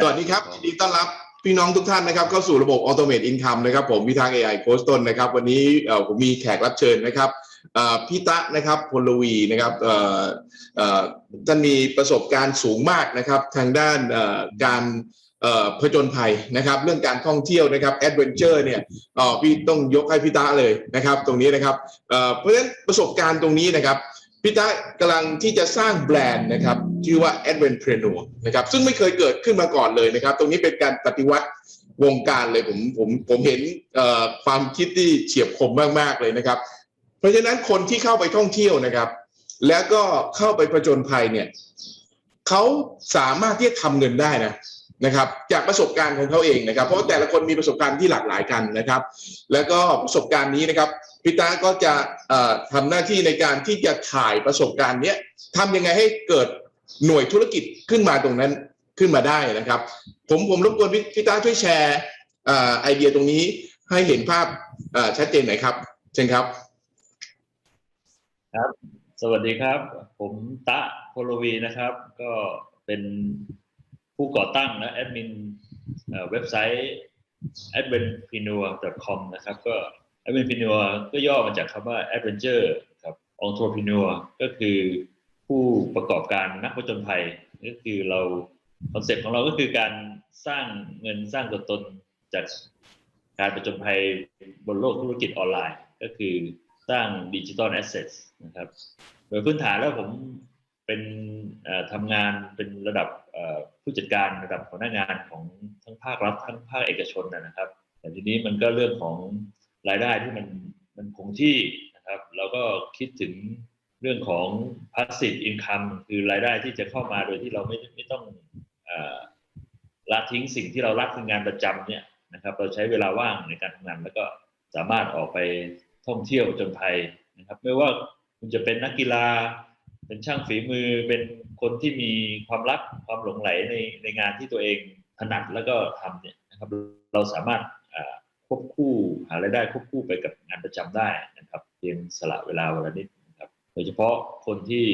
สวัสดีครับยินดีต้อนรับพี่น้องทุกท่านนะครับเข้าสู่ระบบ Automate Income นะครับ ผมพิทาง AI โค้ชต้นนะครับ วันนี้เอ่อผมมีแขกรับเชิญนะครับเอ่อพี่ตะนะครับพลวีนะครับเอ่อเอ่อท่านมีประสบการณ์สูงมากนะครับ ทางด้านเอ่อการเอ่อผจญภัยนะครับ เรื่องการท่องเที่ยวนะครับแอดเวนเจอร์เนี่ยเอ่อพี่ต้องยกให้พี่ตะเลยนะครับ ตรงนี้นะครับเอ่อเพราะฉะนั้นประสบการณ์ตรงนี้นะครับ พี่ตะกำลังที่จะสร้างแบรนด์นะครับ ชื่อว่า Adventrepreneur นะครับ ซึ่งไม่เคยเกิดขึ้นมาก่อนเลยนะครับ ตรงนี้เป็นการปฏิวัติวงการเลยผมผมผมเห็นความคิดที่เฉียบคมมาก ๆ เลยนะครับ เพราะฉะนั้นคนที่เข้าไปท่องเที่ยวนะครับ แล้วก็เข้าไปผจญภัยเนี่ยเขาสามารถที่จะทำเงินได้นะ นะครับจากประสบการณ์ของเขาเองนะครับ เพราะว่าแต่ละคนมีประสบการณ์ที่หลากหลายกันนะครับ แล้วก็ประสบการณ์นี้นะครับพี่ตาก็จะเอ่อทำหน้าที่ในการที่จะถ่ายประสบการณ์เนี้ยทำยังไงให้เกิดหน่วยธุรกิจขึ้นมาตรงนั้นขึ้นมาได้นะครับ ผมผมรบกวนพี่พี่ตาช่วยแชร์อไอเดียตรงนี้ให้เห็นภาพชัดเจนหน่อยครับเชิญครับครับ สวัสดีครับ ผมตะโพลวีนะครับ ก็เป็น ผู้ก่อตั้งและแอดมินเว็บไซต์ adventrepreneur.com นะครับ ก็ adventrepreneur ก็ย่อมาจากคำว่า adventure ครับ entrepreneur ก็คือผู้ประกอบการนักผจญภัย ก็คือเราคอนเซ็ปต์ของเราก็คือการสร้างเงินสร้างตัวตนจากการผจญภัยบนโลกธุรกิจออนไลน์ ก็คือสร้างดิจิ t a ลแอสเซทนะครับ โดยพื้นฐานแล้วผม เป็นทำงานเป็นระดับผู้จัดการระดับหัวหน้างานของทั้งภาครัฐทั้งภาคเอกชนนะครับ แต่ทีนี้มันก็เรื่องของรายได้ที่มันมันคงที่นะครับเราก็คิดถึงเรื่องของ passive income คือรายได้ที่จะเข้ามาโดยที่เราไม่ไม่ต้องอละทิ้งสิ่งที่เรารักคืองานประจำเนี่ยนะครับ เราใช้เวลาว่างในการทำงานแล้วก็สามารถออกไปท่องเที่ยวจนภัยนะครับ ไม่ว่าคุณจะเป็นนักกีฬา เป็นช่างฝีมือเป็นคนที่มีความรักความหลงไหลในในงานที่ตัวเองถนัดแล้วก็ทำเนี่ยนะครับ เราสามารถควบคู่หารายได้ควบคู่ไปกับงานประจำได้นะครับเพียงสละเวลาวันละนิดนะครับโดยเฉพาะคนที่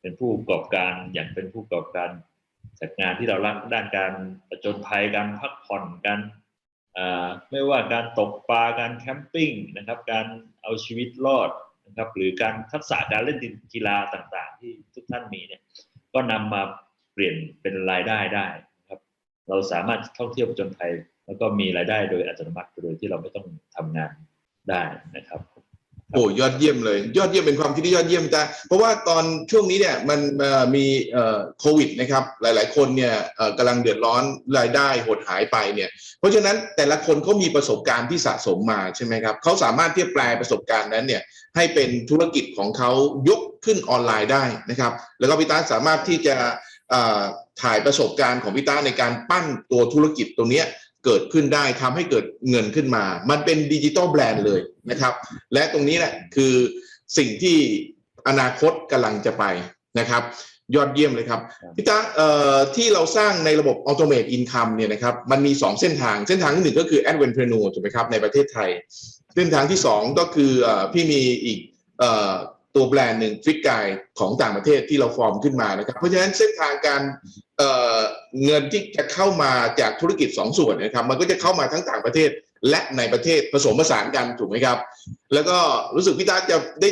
เป็นผู้ประกอบการอย่างเป็นผู้ประกอบการจากงานที่เรารักด้านการประจนภัยการพักผ่อนการไม่ว่าการตกปลาการแคมปิ้งนะครับ การเอาชีวิตรอด นะครับหรือการทักษะการเล่นกีฬาต่างๆ ที่ทุกท่านมีเนี่ยก็นำมาเปลี่ยนเป็นรายได้ได้นะครับ เราสามารถท่องเที่ยวผจญภัยแล้วก็มีรายได้โดยอัตโนมัติโดยที่เราไม่ต้องทำงานได้นะครับโอ้ยอดเยี่ยมเลย ยอดเยี่ยมเป็นความคิดที่ยอดเยี่ยมจ้าเพราะว่าตอนช่วงนี้เนี่ยมันมีโควิดนะครับ หลาย ๆ คนเนี่ยกำลังเดือดร้อนรายได้หดหายไปเนี่ย เพราะฉะนั้นแต่ละคนเขามีประสบการณ์ที่สะสมมาใช่ไหมครับเขาสามารถที่จะแปลประสบการณ์นั้นเนี่ย ให้เป็นธุรกิจของเขายกขึ้นออนไลน์ได้นะครับ แล้วก็พี่ตาสามารถที่จะถ่ายประสบการณ์ของพี่ตาในการปั้นตัวธุรกิจตัวเนี้ยเกิดขึ้นได้ทำให้เกิดเงินขึ้นมา มันเป็นดิจิตอลแบรนด์เลยนะครับ และตรงนี้แหละคือสิ่งที่อนาคตกำลังจะไปนะครับ ยอดเยี่ยมเลยครับครับพี่ตาเอ่อที่เราสร้างในระบบ Automate Income เนี่ยนะครับมันมี 2 เส้นทางเส้นทางที่หนึ่งก็คือ Adventrepreneur ถูกไหมครับในประเทศไทย เส้นทางที่ 2 ก็คือเอ่อพี่มีอีกเอ่อตัวแบรนด์หนึ่งฟิกกายของต่างประเทศที่เราฟอร์มขึ้นมานะครับ เพราะฉะนั้นเส้นทางการเอ่อเงินที่จะเข้ามาจากธุรกิจ2ส่วนนะครับ มันก็จะเข้ามาทั้งต่างประเทศและในประเทศผสมผสานกันถูกไหมครับ แล้วก็รู้สึกพี่ตาจะได้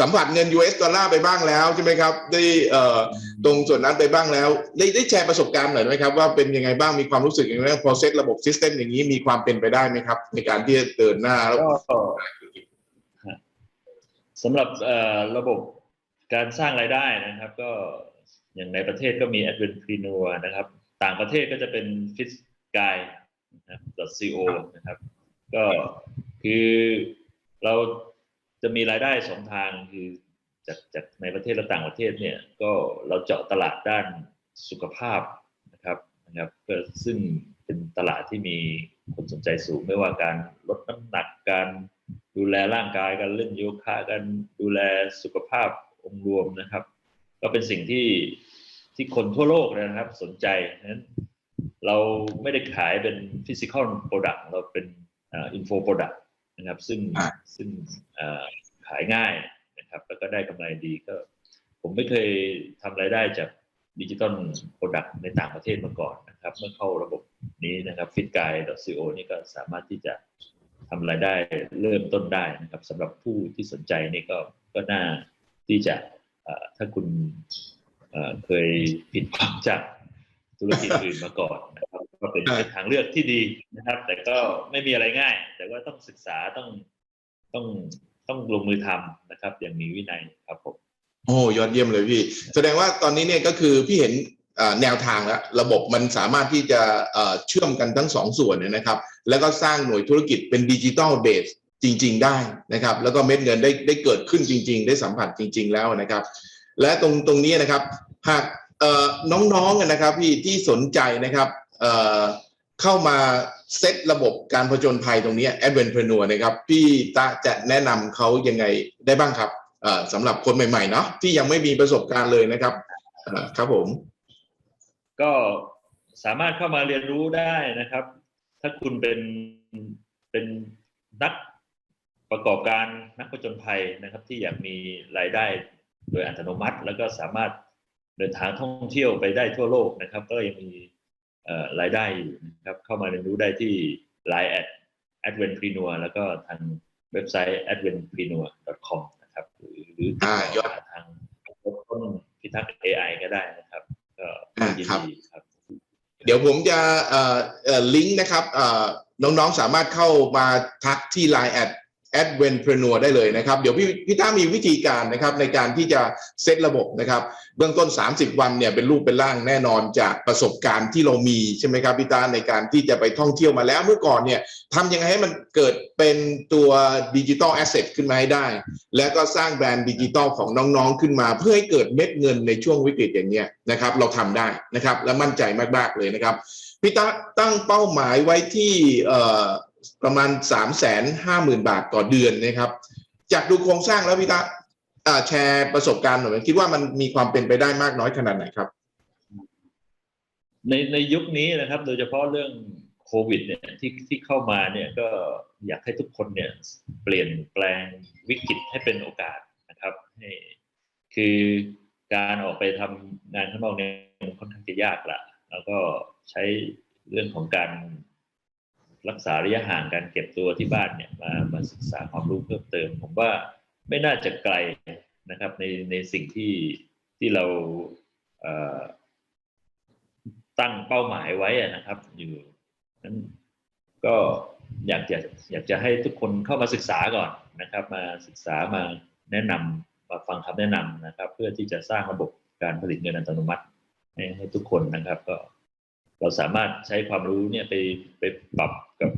สัมผัสเงิน US ดอลลาร์ไปบ้างแล้วใช่ไหมครับได้เอ่อตรงส่วนนั้นไปบ้างแล้ว ได้ได้แชร์ประสบการณ์หน่อยไหมครับว่าเป็นยังไงบ้างมีความรู้สึกยังไงบ้าง process ระบบ system อย่างนี้มีความเป็นไปได้ไหมครับ ในการที่จะเดินหน้าแล้วก็สำหรับเอ่อระบบการสร้างรายได้นะครับ ก็อย่างในประเทศก็มี Adventrepreneur นะครับ ต่างประเทศก็จะเป็น f i t g u i นะครับ .co นะครับ ก็คือเรา จะมีรายได้สองทางคือจากจากในประเทศและต่างประเทศเนี่ยก็เราเจาะตลาดด้านสุขภาพนะครับนะครับก็ซึ่งเป็นตลาดที่มีคนสนใจสูงไม่ว่าการลดน้ำหนักการดูแลร่างกายการเล่นโยคะการดูแลสุขภาพองค์รวมนะครับ ก็เป็นสิ่งที่ที่คนทั่วโลกนะครับสนใจนั้นเราไม่ได้ขายเป็นฟิสิกอลโปรดักต์เราเป็นอินโฟโปรดักต์ นะครับ ซึ่งอ่าซึ่งเอ่อขายง่ายนะครับ แล้วก็ได้กำไรดีก็ ผมไม่เคยทำรายได้จากดิจิตอลโปรดักต์ในต่างประเทศมาก่อนนะครับ เมื่อเข้าระบบนี้นะครับ fitguide.co นี่ก็สามารถที่จะทำรายได้เริ่มต้นได้นะครับสำหรับผู้ที่สนใจนี่ก็ก็น่าที่จะเอ่อถ้าคุณเอ่อเคยผิดหวังจากธุรกิจอื่นมาก่อนนะครับ ก็เป็นเป็นทางเลือกที่ดีนะครับ แต่ก็ไม่มีอะไรง่าย แต่ว่าต้องศึกษาต้องต้องต้องลงมือทำนะครับ อย่างมีวินัยครับผมโอ้ยอดเยี่ยมเลยพี่ แสดงว่าตอนนี้เนี่ยก็คือพี่เห็นเอ่อแนวทางแล้วระบบมันสามารถที่จะเอ่อเชื่อมกันทั้งสองส่วนเนี่ยนะครับ แล้วก็สร้างหน่วยธุรกิจเป็นดิจิตอลเบสจริง ๆ ได้นะครับ แล้วก็เม็ดเงินได้ได้เกิดขึ้นจริง ๆ ได้สัมผัสจริง ๆ แล้วนะครับ และตรงตรงนี้นะครับหากเอ่อน้องๆนะครับพี่ที่สนใจนะครับ เข้ามาเซตระบบการผจญภัยตรงนี้แอดเวนเพนัวนะครับพี่ตาจะแนะนำเขายังไงได้บ้างครับสำหรับคนใหม่ๆเนาะที่ยังไม่มีประสบการณ์เลยนะครับครับผม ก็สามารถเข้ามาเรียนรู้ได้นะครับ ถ้าคุณเป็นเป็นนักประกอบการนักผจญภัยนะครับ ที่อยากมีรายได้โดยอัตโนมัติ แล้วก็สามารถเดินทางท่องเที่ยวไปได้ทั่วโลกนะครับ ก็ยังมี รายได้อยู่นะครับเข้ามาเรียนรู้ได้ที่ Line at adventpreneur แล้วก็ทางเว็บไซต์ adventpreneur.com นะครับหรือหรือติดอ่าต่ยอดทางต้นพิทักษ์ AI ก็ได้นะครับ ก็ก็ยินครับดีครับ เดี๋ยวผมจะเอ่อเอ่อลิงก์นะครับเอ่อน้องๆสามารถเข้ามาทักที่ Line แอด a d v e n t p r e n e u r ได้เลยนะครับ เดี๋ยวพี่พี่ต้ามีวิธีการนะครับในการที่จะเซตระบบนะครับเบื้องต้น 30 วันเนี่ยเป็นรูปเป็นร่างแน่นอนจากประสบการณ์ที่เรามีใช่ไหมครับพี่ต้าในการที่จะไปท่องเที่ยวมาแล้วเมื่อก่อนเนี่ยทำยังไงให้มันเกิดเป็นตัวดิจิ t a ลแอสเซทขึ้นมาให้ได้ แล้วก็สร้างแบรนด์ดิจิตอลของน้องๆขึ้นมา เพื่อให้เกิดเม็ดเงินในช่วงวิกฤตอย่างเนี้ยนะครับเราทำได้นะครับและมั่นใจมากๆเลยนะครับพี่ตาตั้งเป้าหมายไว้ที่ ประมาณสามแสนห้าหมื่นบาทต่อเดือนนะครับ จากดูโครงสร้างแล้วพี่ตาแชร์ประสบการณ์หน่อยคิดว่ามันมีความเป็นไปได้มากน้อยขนาดไหนครับ ในในยุคนี้นะครับ โดยเฉพาะเรื่องโควิดเนี่ยที่ที่เข้ามาเนี่ยก็อยากให้ทุกคนเนี่ยเปลี่ยนแปลงวิกฤตให้เป็นโอกาสนะครับให้คือการออกไปทำงานข้างนอกเนี่ยมันค่อนข้างจะยากละแล้วก็ใช้เรื่องของการ รักษาระยะห่างการเก็บตัวที่บ้านเนี่ยมามาศึกษาความรู้เพิ่มเติม ผมว่าไม่น่าจะไกลนะครับในในสิ่งที่ที่เราเตั้งเป้าหมายไว้นะครับ อยู่นั้นก็อยากจะอยากจะให้ทุกคนเข้ามาศึกษาก่อนนะครับ มาศึกษามาแนะนำมาฟังคำแนะนำนะครับ เพื่อที่จะสร้างระบบการผลิตเงินอัตโนมัติให้ให้ทุกคนนะครับ ก็ เราสามารถใช้ความรู้เนี่ยไปไปปรับกับ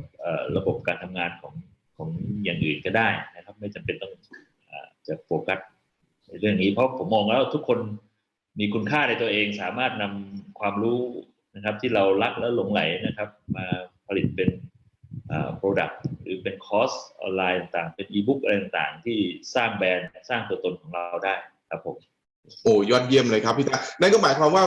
ระบบการทำงานของของอย่างอื่นก็ได้นะครับ ไม่จำเป็นต้องอจะโฟกัสในเรื่องนี้ เพราะผมมองแล้วทุกคนมีคุณค่าในตัวเอง สามารถนำความรู้นะครับ ที่เรารักและหลงไหลนะครับ มาผลิตเป็นอ่า product หรือเป็นคอร์สออนไลน์ต่างๆ เป็นอีบุ๊กอะไรต่างๆ ที่สร้างแบรนด์สร้างตัวตนของเราได้ครับผม โอ้ยอดเยี่ยมเลยครับพี่ตานั่นก็หมายความว่า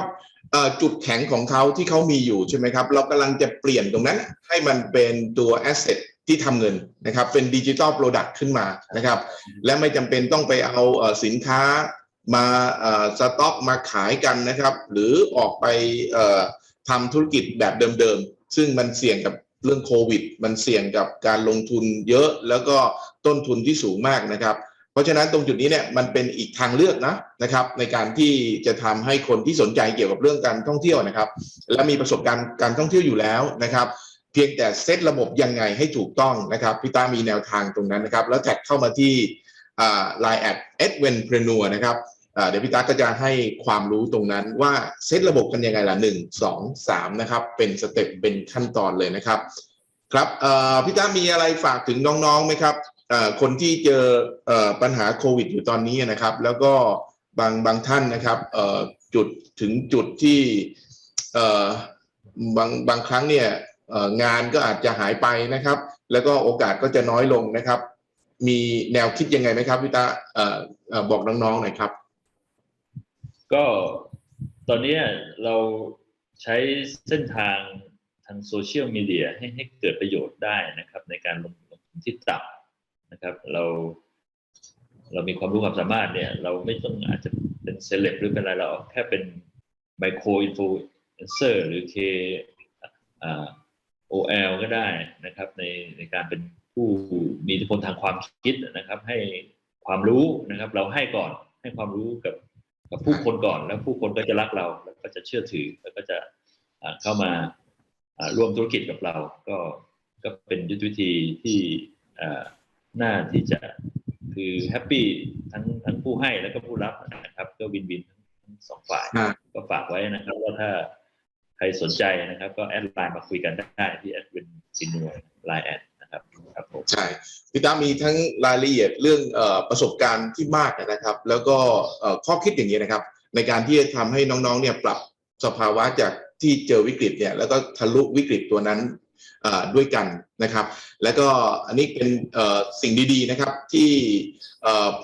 จุดแข็งของเขาที่เขามีอยู่ใช่ไหมครับ เรากำลังจะเปลี่ยนตรงนั้น ให้มันเป็นตัวแอสเซทที่ทำเงินนะครับ เป็นดิจิ t a ลโปรดักต์ขึ้นมานะครับ และไม่จำเป็นต้องไปเอาสินค้ามาสต็อกมาขายกันนะครับ หรือออกไปเอ่อทำธุรกิจแบบเดิมๆ ซึ่งมันเสี่ยงกับเรื่องโควิด มันเสี่ยงกับการลงทุนเยอะ แล้วก็ต้นทุนที่สูงมากนะครับ ราะฉะนั้นตรงจุดนี้เนี่ยมันเป็นอีกทางเลือกนะนะครับ ในการที่จะทำให้คนที่สนใจเกี่ยวกับเรื่องการท่องเที่ยวนะครับ และมีประสบการณ์การท่องเที่ยวอยู่แล้วนะครับ เพียงแต่เซตระบบยังไงให้ถูกต้องนะครับพี่ตามีแนวทางตรงนั้นนะครับ แล้วแท็กเข้ามาที่ไลน์แอดเอ็ดเวนเพรนัวนะครับเดี๋ยวพี่ตาก็จะให้ความรู้ตรงนั้นว่าเซตระบบกันยังไงล่ะหนึ่งสองสามนะครับ เป็นสเต็ปเป็นขั้นตอนเลยนะครับ ครับพี่ตามีอะไรฝากถึงน้องๆไหมครับ คนที่เจอปัญหาโควิด อยู่ตอนนี้นะครับ แล้วก็บางบางท่านนะครับจุดถึงจุดที่บางบางครั้งเนี่ยงานก็อาจจะหายไปนะครับ แล้วก็โอกาสก็จะน้อยลงนะครับ มีแนวคิดยังไงไหมครับพี่ตาบอกน้องๆหน่อยครับ ก็ตอนนี้เราใช้เส้นทางทางโซเชียลมีเดียให้ให้เกิดประโยชน์ได้นะครับ ในการลงลงทุนที่ต่ำ นะครับ เรา เรามีความรู้ความสามารถเนี่ย เราไม่ต้องอาจจะเป็นเซเลบหรือเป็นอะไรเราแค่เป็นไมโครอินฟลูเอนเซอร์หรือ K อ่า OL ก็ได้นะครับ ในในการเป็นผู้มีอิทธิพลทางความคิดนะครับ ให้ความรู้นะครับ เราให้ก่อนให้ความรู้กับกับผู้คนก่อน แล้วผู้คนก็จะรักเรา แล้วก็จะเชื่อถือแล้วก็จะเข้ามาร่วมธุรกิจกับเรา ก็ก็เป็นยุทธวิธีที่ น่าที่จะคือแฮปปี้ทั้งทั้งผู้ให้และก็ผู้รับนะครับ ก็วินวินทั้งสองฝ่ายอ่าก็ฝากไว้นะครับว่าถ้าใครสนใจนะครับ ก็แอดไลน์มาคุยกันได้ที่แอดวินซินวยไลน์แอดนะครับครับผมใช่พี่ตามีทั้งรายละเอียดเรื่องเออประสบการณ์ที่มากนะครับ แล้วก็เอ่อข้อคิดอย่างนี้นะครับ ในการที่จะทำให้น้องๆเนี่ยปรับสภาวะจากที่เจอวิกฤตเนี่ยแล้วก็ทะลุวิกฤตตัวนั้นเอ่อ ด้วยกันนะครับ แล้วก็อันนี้เป็นสิ่งดีๆนะครับที่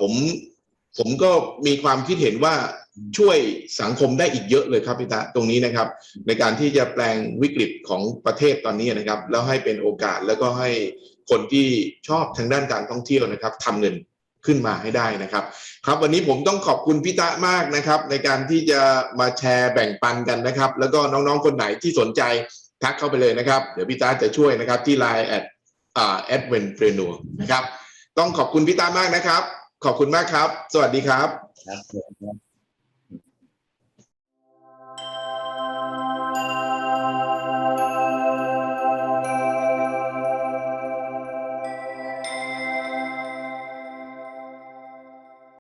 ผมผมก็มีความคิดเห็นว่าช่วยสังคมได้อีกเยอะเลยครับพี่ตาตรงนี้นะครับ ในการที่จะแปลงวิกฤตของประเทศตอนนี้นะครับ แล้วให้เป็นโอกาสแล้วก็ให้คนที่ชอบทางด้านการท่องเที่ยวนะครับทำเงินขึ้นมาให้ได้นะครับ ครับวันนี้ผมต้องขอบคุณพี่ตะมากนะครับ ในการที่จะมาแชร์แบ่งปันกันนะครับ แล้วก็น้องๆคนไหนที่สนใจ ทักเข้าไปเลยนะครับ เดี๋ยวพี่ตาจะช่วยนะครับที่ Line แอดอ่าแอดเวนเทรนัวนะครับ ต้องขอบคุณพี่ตามากนะครับ ขอบคุณมากครับ สวัสดีครับ ครับ